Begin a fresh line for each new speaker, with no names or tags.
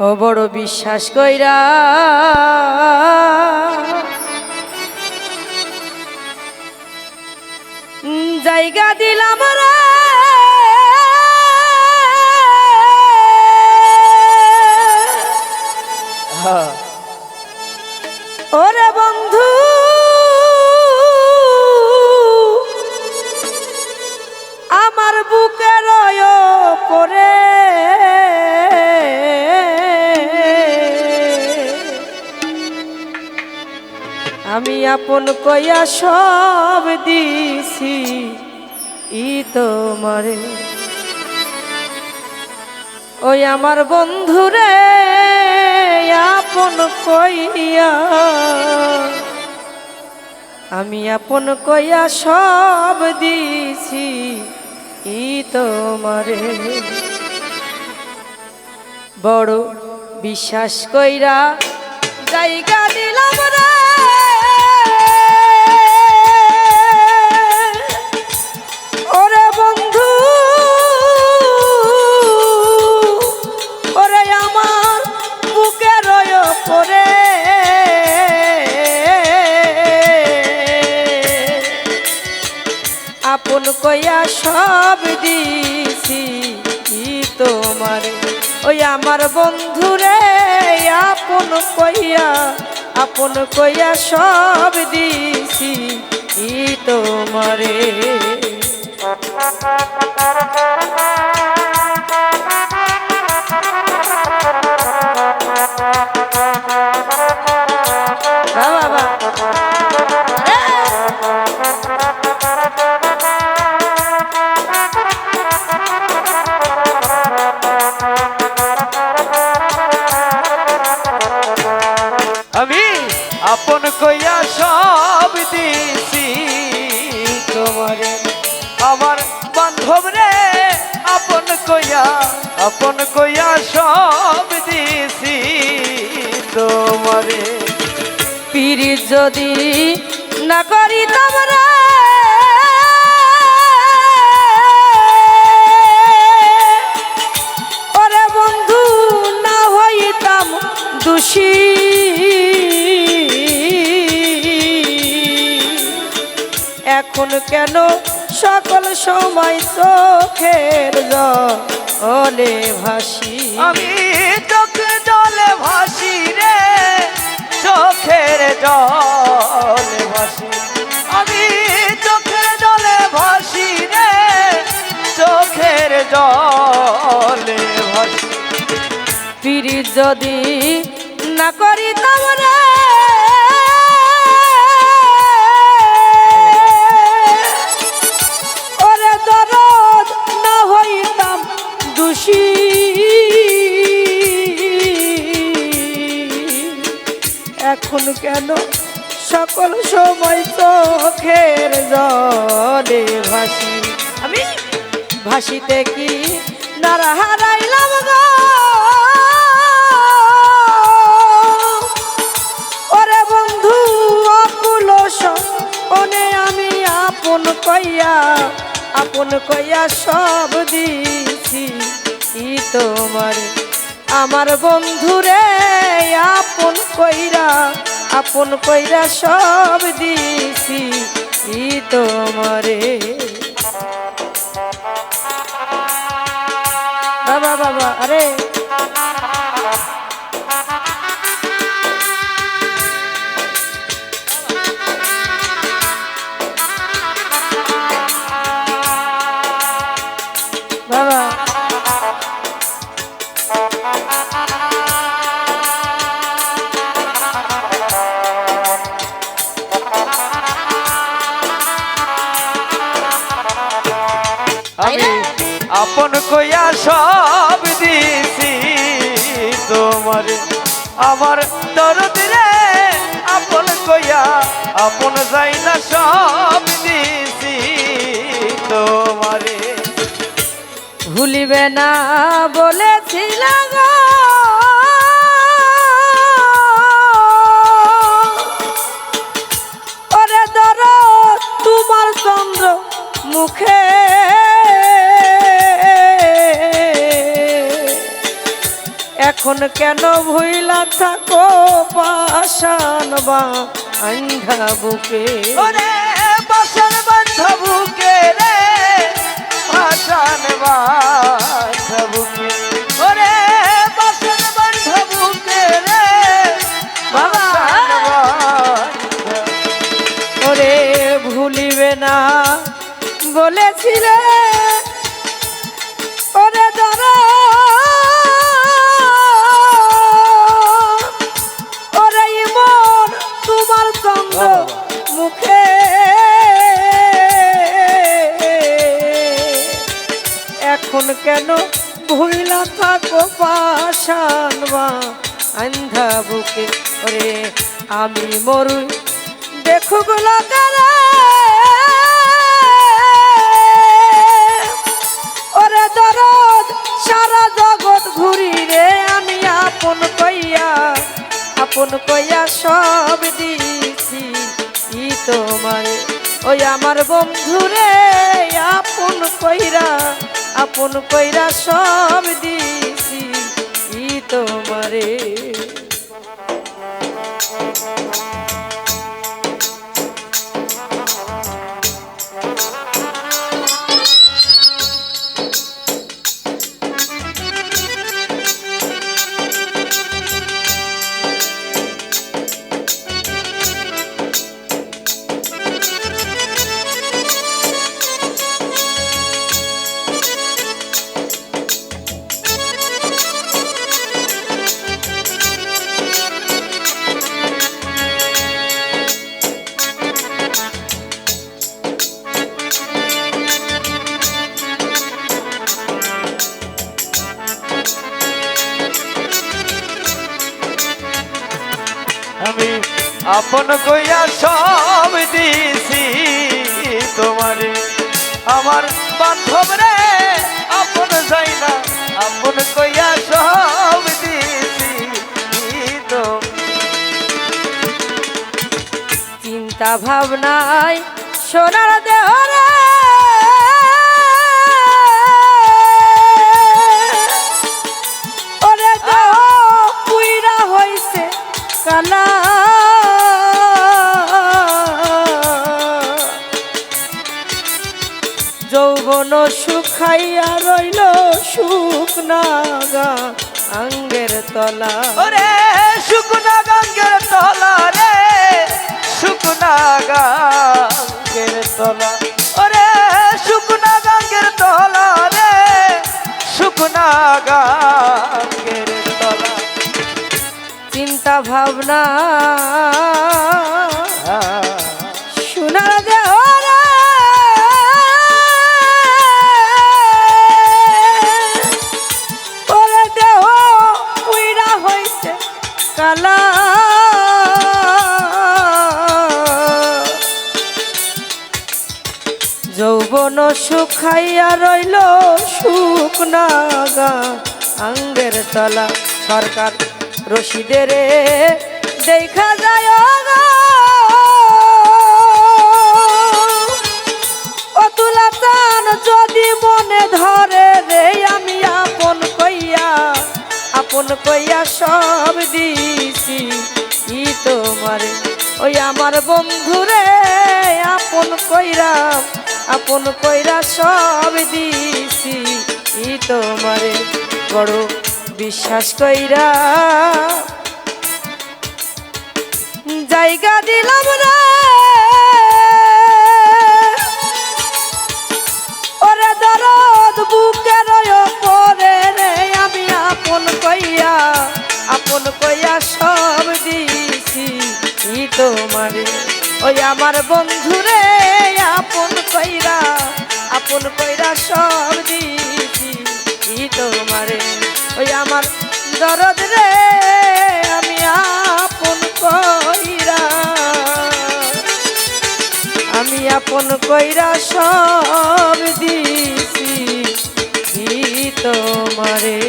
ও বড় বিশ্বাস কইরা। জায়গা দিলাম ওরে বন্ধু আমার বুকের পরে আপন কইয়া সব দিছি, ই তোমারে ওই আমার বন্ধুরে আপন কইয়া, আমি আপন কইয়া সব দিছি, ই তোমারে বড় বিশ্বাস কইরা জায়গা সব দিছি কি তোমার? ওই আমার বন্ধুরে আপন কইয়া আপন কইয়া সব দিছি তোমারে?
বান্ধব রে, আপন কইয়া আপন কইয়া সব দিছি তোমারে।
পিরিত যদি না করি তোমরা, ওরে বন্ধু, না হইতাম দোষী। এখন কেন সকল সময় চোখের জলে ভাসি।
আমি চোখ জলে ভাসি রে চোখের জলে ভাসি। আমি চোখের জলে ভাসি রে চোখের জলে ভাসি।
পিরি যদি আমি ভাসিতে কি নারা হারাইলাম গো? ওরে বন্ধু, অকুল ওনে আমি আপন কইয়া আপন কইয়া সব দিছি ই তোমার? আমার বন্ধুরে আপন কইরা আপন কইরা সব দিছি ই তোমারে? বাবা আরে।
আমি আপন কইয়া সব দিছি। তোমার আমার দরদ রে আপন কইয়া আপন যাই না সব দিছি। তোমারে
ভুলিবে না বলেছিল ওরে দর তোমার চন্দ্র মুখে এখন কেন ভুইলা থাকো পাশান বা আন্ধা বুকে
ওরে বাসন বান্ধবুকে রে ভাষণ বান্ধবুকে ওরে বাসন বান্ধবুকে রে
বাবা।
ভাষণ বান্ধব-
ওরে ভুলিবে না বলেছিলে মুখে এখন কেন ভুইলা থাকো পাশান মা আন্ধা বুকে? ওরে, আমি মরু দেখো গোলা ওরে আমার বন্ধুরে আপন কইরা আপন কইরা সব দিছি। ই তোমারে।
আমার বান্ধব রে আপন যাই না আপন কইয়া সব দিছি
চিন্তা ভাবনায় সোনার দেহ সুখাইয়া রইল সুখ নাগা আঙ্গের তলা।
ওরে শুকনা গঙ্গের তলা রে শুকনা গঙ্গের তলা। ওরে শুকনা গঙ্গের তলা রে শুকনা গঙ্গের তলা।
চিন্তা ভাবনা যৌবন সুখাইয়া রইল সুখ নাগা। আঙ্গের তলা সরকার রশিদের দেখা যায় গো। অতুলা চান যদি মনে ধরে রে, আমি আপন কইয়া আপন কইয়া সব দিছি। ই তোমারে, ওই আমার বন্ধুরে, আপন কইরা আপন কইরা সব দিছি। তোমারে বড় বিশ্বাস কইরা। জায়গা দিলাম রে। ওরে দরদ বুকের পরে রে, আমি আপন কইয়া আপন কইয়া সব দিছি। তোমারে, ওই আমার বন্ধুরে আপন কইরা আপন কইরা সব দিছি তোমারে? ওই আমার দরদ রে, আমি আপন কইরা। আমি আপন কইরা সব দিছি তোমারে?